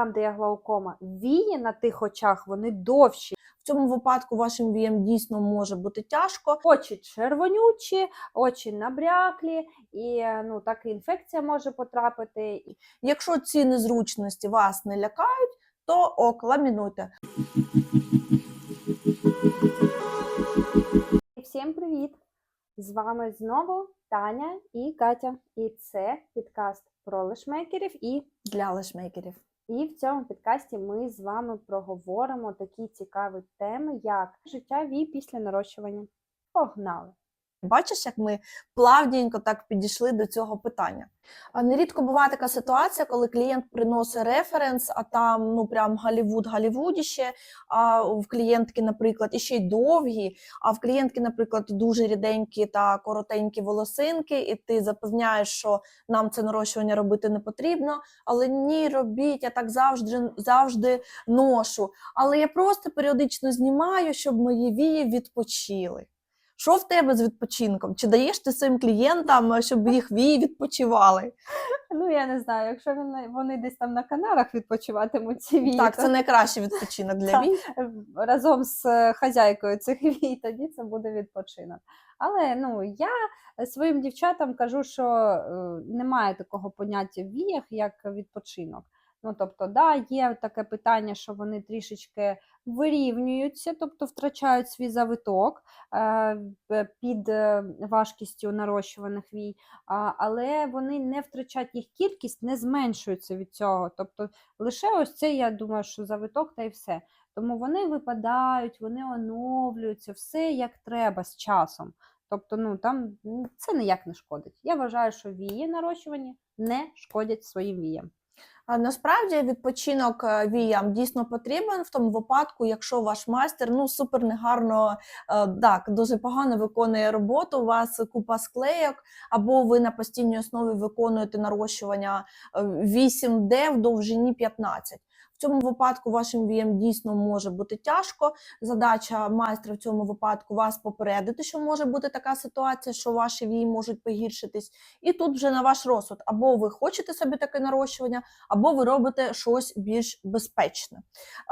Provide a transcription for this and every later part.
там, де є глаукома, вії на тих очах вони довші. В цьому випадку вашим віям дійсно може бути тяжко. Очі червонючі, очі набряклі, і ну так і інфекція може потрапити. Якщо ці незручності вас не лякають, то ок, ламінуйте. Всім привіт! З вами знову Таня і Катя. І це підкаст про лешмейкерів. І, Для лешмейкерів. І в цьому підкасті ми з вами проговоримо такі цікаві теми, як життя вій після нарощування. Погнали! Бачиш, як ми плавненько так підійшли до цього питання. Нерідко буває така ситуація, коли клієнт приносить референс, а там ну прям Голівуд, Голівудіще, а в клієнтки, наприклад, іще й довгі, а в клієнтки, наприклад, дуже ріденькі та коротенькі волосинки, і ти запевняєш, що нам це нарощування робити не потрібно. Але ні, робіть, я так завжди завжди ношу. Але я просто періодично знімаю, щоб мої вії відпочили. Що в тебе з відпочинком? Чи даєш ти своїм клієнтам, е, щоб їх вії відпочивали? Ну, я не знаю, якщо вони, вони десь там на канарах відпочиватимуть ці вії, Так, то це найкращий відпочинок для вій. разом з е, хазяйкою цих вій, тоді це буде відпочинок. Але ну я своїм дівчатам кажу, що е, немає такого поняття в віях, як відпочинок. Ну, тобто, да, є таке питання, що вони трішечки вирівнюються, тобто втрачають свій завиток е, під е, важкістю нарощуваних вій, але вони не втрачають їх кількість, не зменшується від цього. Тобто лише ось це, я думаю, що завиток та й все. Тому вони випадають, вони оновлюються, все як треба з часом. Тобто, ну там це ніяк не шкодить. Я вважаю, що вії нарощувані не шкодять своїм віям. Насправді відпочинок е, віям дійсно потрібен в тому випадку, якщо ваш майстер ну супер негарно, е, так дуже погано виконує роботу. У вас купа склейок, або ви на постійній основі виконуєте нарощування е, 8D в довжині 15. Цьому випадку вашим віям дійсно може бути тяжко. Задача майстра в цьому випадку вас попередити, що може бути така ситуація, що ваші вії можуть погіршитись. І тут вже на ваш розсуд, або ви хочете собі таке нарощування, або ви робите щось більш безпечне.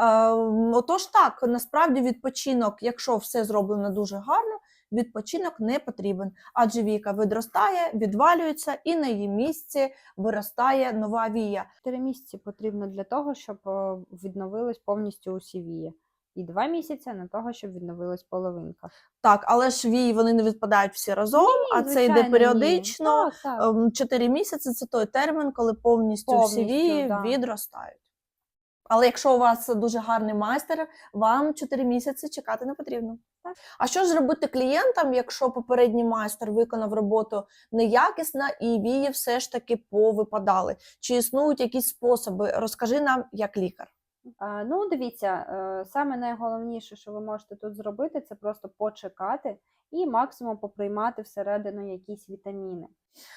Е, отож, так, насправді відпочинок, якщо все зроблено дуже гарно, відпочинок не потрібен, адже віка відростає, відвалюється, і на її місці виростає нова вія. Чотири місяці потрібно для того, щоб е, відновились повністю усі вії. І два місяці на того, щоб відновилась половинка. Так, але ж вії вони не відпадають всі разом, а це йде періодично. Ем, Чотири місяці це той термін, коли повністю, всі вії да. відростають. Але якщо у вас дуже гарний майстер, вам 4 місяці чекати не потрібно. А що ж робити клієнтам, якщо попередній майстер виконав роботу неякісно і вії все ж таки повипадали? Чи існують якісь способи? Розкажи нам як лікар. Ну, дивіться, е, саме найголовніше, що ви можете тут зробити, це просто почекати і максимум поприймати всередину якісь вітаміни.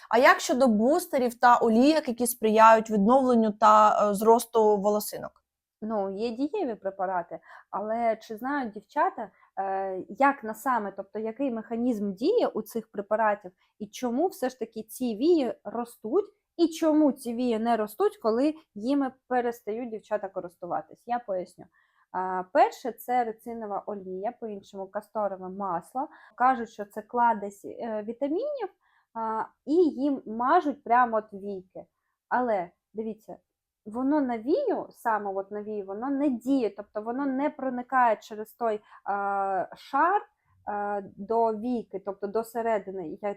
А як щодо бустерів та олієк, які сприяють відновленню та е, зросту волосинок? Ну, є дієві препарати, але чи знають дівчата, е, як на саме, тобто який механізм діє у цих препаратів, і чому все ж таки ці вії ростуть, і чому ці вії не ростуть, коли їми перестають дівчата користуватись? Я поясню. Перше, це рецинова олія, по-іншому касторове масло. Кажуть, що це кладезь е, вітамінів, і їм мажуть прямо от війки. Але дивіться, воно на вію, саме от на вію, воно не діє, тобто воно не проникає через той е, шар е, до війки, тобто до середини, я-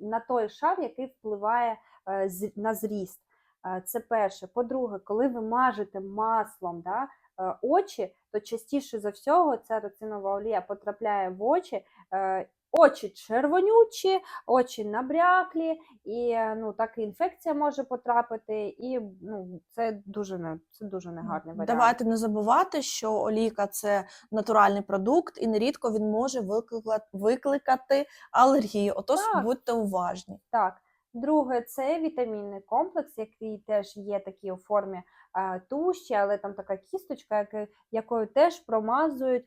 на той шар, який впливає е, на зріст. Е, Це перше. По-друге, коли ви мажете маслом да, е, очі, то частіше за всього ця рецинова олія потрапляє в очі. е, Очі червонючі, очі набряклі, і е, ну так і інфекція може потрапити, і ну це дуже не це дуже негарний варіант. Давайте не забувати, що олійка це натуральний продукт, і нерідко він може викликати, викликати алергію. Отож, Так. будьте уважні. Так. Друге, це вітамінний комплекс, який теж є такий у формі е, туші, але там така кісточка, якою теж промазують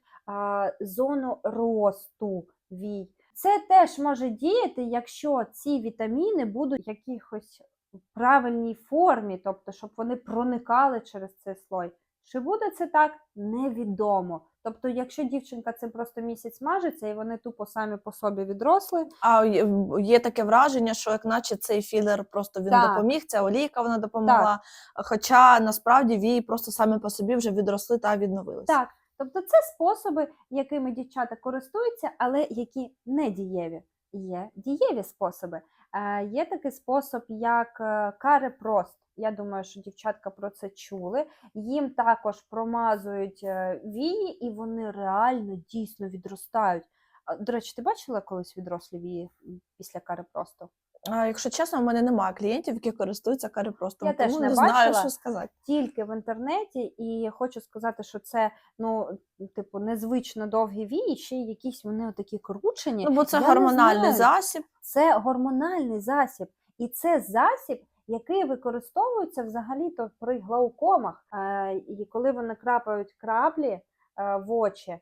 зону росту вій. Це теж може діяти, якщо ці вітаміни будуть в якихось правильній формі, тобто, щоб вони проникали через цей слой. Чи буде це так, невідомо. Тобто, якщо дівчинка цим просто місяць мажеться і вони тупо самі по собі відросли, А є- таке враження, що як наче цей філер просто він Так. допоміг, ця олійка вона допомогла. Хоча насправді вії просто самі по собі вже відросли та відновилися. Так, тобто це способи, якими дівчата користуються, але які не дієві. Є дієві способи. Е, є такий спосіб, як е, карепрост. Я думаю, що дівчатка про це чули. Їм також промазують е, вії, і вони реально дійсно відростають. До речі, ти бачила колись відрослі вії після карепросту? А якщо чесно, в мене немає клієнтів, які користуються карепростом. Я тому теж не, не знаю, що сказати. тільки в інтернеті, і хочу сказати, що це ну, типу, незвично довгі вії, ще якісь вони отакі кручені. Ну, бо це Я гормональний засіб. Це гормональний засіб, і це засіб, який використовується взагалі-то при глаукомах. Е, І коли вони крапають краплі е, в очі,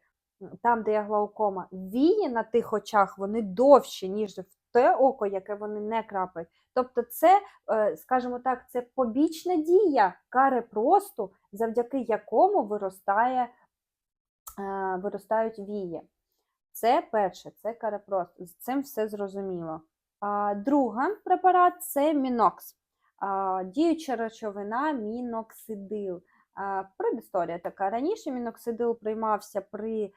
там, де є глаукома, вії на тих очах вони довші, ніж в те око, яке вони не крапають. Тобто, це, е, скажімо так, це побічна дія карепросту, завдяки якому виростає, е, виростають вії. Це перше, це карепрост. З цим все зрозуміло. Друга препарат це мінокс. Діюча речовина міноксидил. Предісторія така. Раніше міноксидил приймався при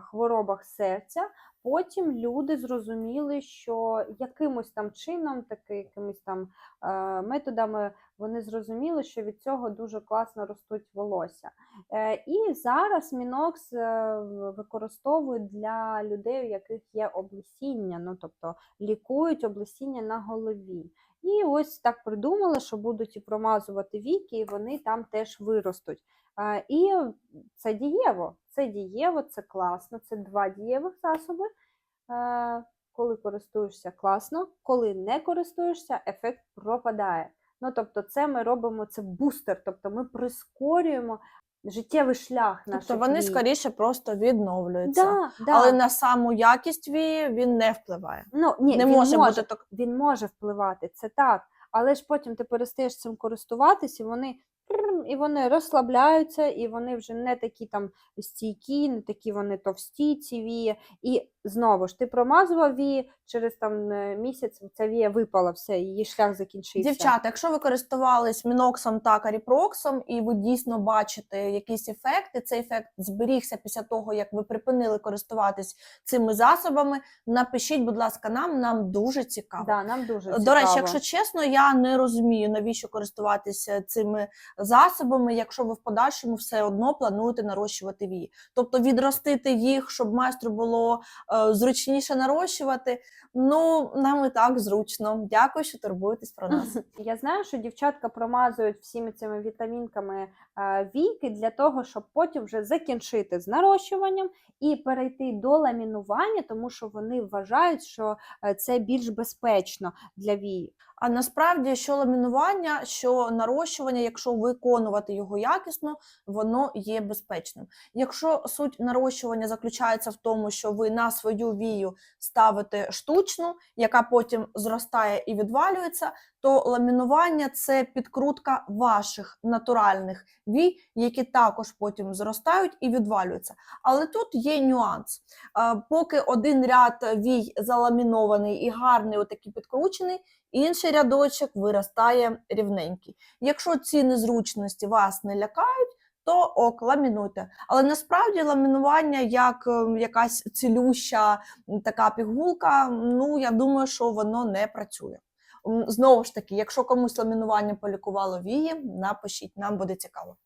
хворобах серця. Потім люди зрозуміли, що якимось там чином, таки, якимись там методами вони зрозуміли, що від цього дуже класно ростуть волосся. Е, І зараз Мінокс е, використовують для людей, у яких є облесіння, ну тобто лікують облесіння на голові. І ось так придумали, що будуть і промазувати віки, і вони там теж виростуть. І це дієво, це дієво, це класно, це два дієвих засоби. Коли користуєшся класно, коли не користуєшся, ефект пропадає. Ну, тобто, це ми робимо це бустер, тобто ми прискорюємо життєвий шлях наших Тобто вони дій. скоріше просто відновлюються. да, да. Але на саму якість вії він не впливає. ну, ні, не він може, може бути так. він може впливати, це так. Але ж потім ти перестаєш цим користуватися, і вони і вони розслабляються, і вони вже не такі там стійкі, не такі вони товсті, ці вії. І знову ж ти промазував вії, через там е, місяць ця вія випала, все, її шлях закінчився. Дівчата, якщо ви користувались міноксом та каріпроксом, і ви дійсно бачите якісь ефекти, цей ефект зберігся після того, як ви припинили користуватись цими засобами. Напишіть, будь ласка, нам, нам дуже цікаво. Да, нам дуже До речі, якщо чесно, я не розумію, навіщо користуватися цими засобами, якщо ви в подальшому все одно плануєте нарощувати вії. Тобто відростити їх, щоб майстру було зручніше нарощувати. Ну, нам і так зручно. Дякую, що турбуєтесь про нас. Я знаю, що дівчатка промазують всіми цими вітамінками е, віки для того, щоб потім вже закінчити з нарощуванням і перейти до ламінування, тому що вони вважають, що е, це більш безпечно для вій. А насправді, що ламінування, що нарощування, якщо виконувати його якісно, воно є безпечним. Якщо суть нарощування заключається в тому, що ви на свою вію ставите штучну, яка потім зростає і відвалюється, то ламінування це підкрутка ваших натуральних вій, які також потім зростають і відвалюються. Але тут є нюанс. Поки один ряд вій заламінований і гарний, отакий підкручений, інший рядочок виростає рівненький. Якщо ці незручності вас не лякають, то ок, ламінуйте. Але насправді ламінування як е, якась цілюща така пігулка, ну я думаю, що воно не працює. Знову ж таки, якщо комусь ламінування полікувало вії, напишіть, нам буде цікаво.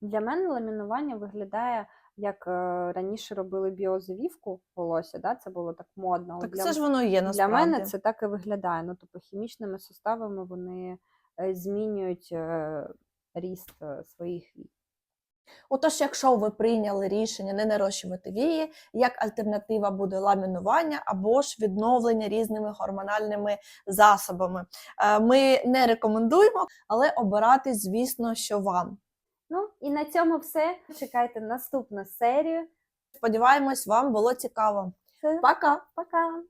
Для мене ламінування виглядає як е, раніше робили біозавівку волосся, да? це було так модно. Так для це ж воно є Для мене це так і виглядає. Ну, тобто хімічними составами вони е, змінюють е, ріст своїх вій. Отож, якщо ви прийняли рішення не нарощувати вії, як альтернатива буде ламінування або ж відновлення різними гормональними засобами. Е, Ми не рекомендуємо, але обирати, звісно, що вам. Ну і на цьому все. Чекайте наступну серію. Сподіваємось, вам було цікаво. Пока! пока!